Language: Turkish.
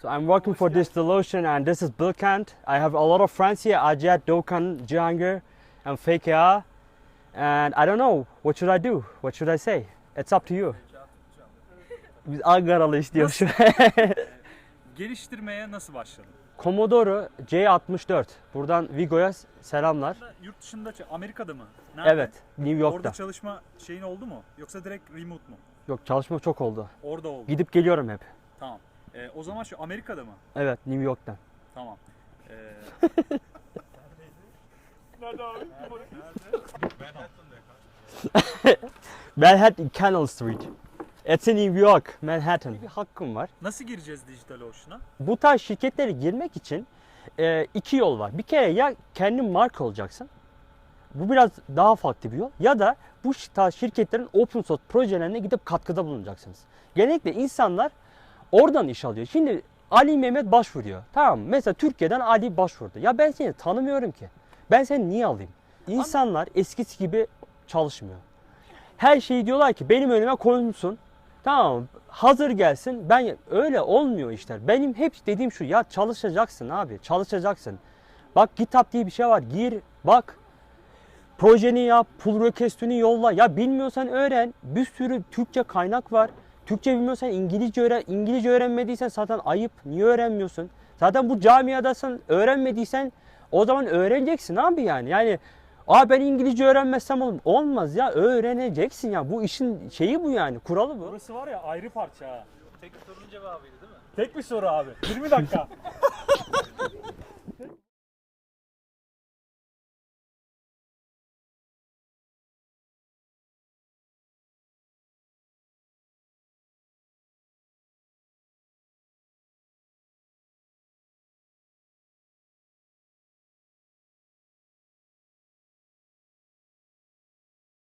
So I'm working for DigitalOcean and this is Bilkent. I have a lot of friends here, Ajat, Dokan, Jahangir and FKR. And I don't know, what should I do? What should I say? It's up to you. Biz Ankaralı istiyoruz. Geliştirmeye nasıl başladın? Commodore C64. Buradan Vigo'ya selamlar. Yurt dışında, Amerika'da mı? Nerede? Evet, New Orada York'ta. çalışma şeyin oldu mu? Yoksa direkt remote mu? Yok çalışma çok oldu. Orada oldu. Gidip geliyorum hep. Ee, o zaman şu Amerika'da mı? Evet, New York'tan. Tamam. Ee, Manhattan Canal Street. It's in New York, Manhattan. Bir hakkım var. nasıl gireceğiz Digital Ocean'a? Bu tarz şirketlere girmek için e, iki yol var. Bir kere ya kendin marka olacaksın. Bu biraz daha farklı bir yol. Ya da bu tarz şirketlerin open source projelerine gidip katkıda bulunacaksınız. Genellikle insanlar oradan iş alıyor. Şimdi Ali Mehmet başvuruyor. Tamam? Mesela Türkiye'den Ali başvurdu. Ya ben seni tanımıyorum ki. Ben seni niye alayım? İnsanlar eskisi gibi çalışmıyor. Her şeyi diyorlar ki benim önüme koyulsun. Tamam hazır gelsin. Ben öyle olmuyor işler. Benim hep dediğim şu ya çalışacaksın abi. Çalışacaksın. Bak GitHub diye bir şey var. Gir bak. Projeni yap, pull request'ini yolla. Ya bilmiyorsan öğren. Bir sürü Türkçe kaynak var. Türkçe bilmiyorsan İngilizce öğren. İngilizce öğrenmediysen zaten ayıp. Niye öğrenmiyorsun? Zaten bu camiadasın. Öğrenmediysen o zaman öğreneceksin abi yani. Yani Aa ben İngilizce öğrenmezsem olur. Olmaz ya öğreneceksin ya. Bu işin şeyi bu yani. Kuralı bu. Burası var ya ayrı parça ha. Tek sorunun cevabıydı değil mi? Tek bir soru abi. 20 dakika.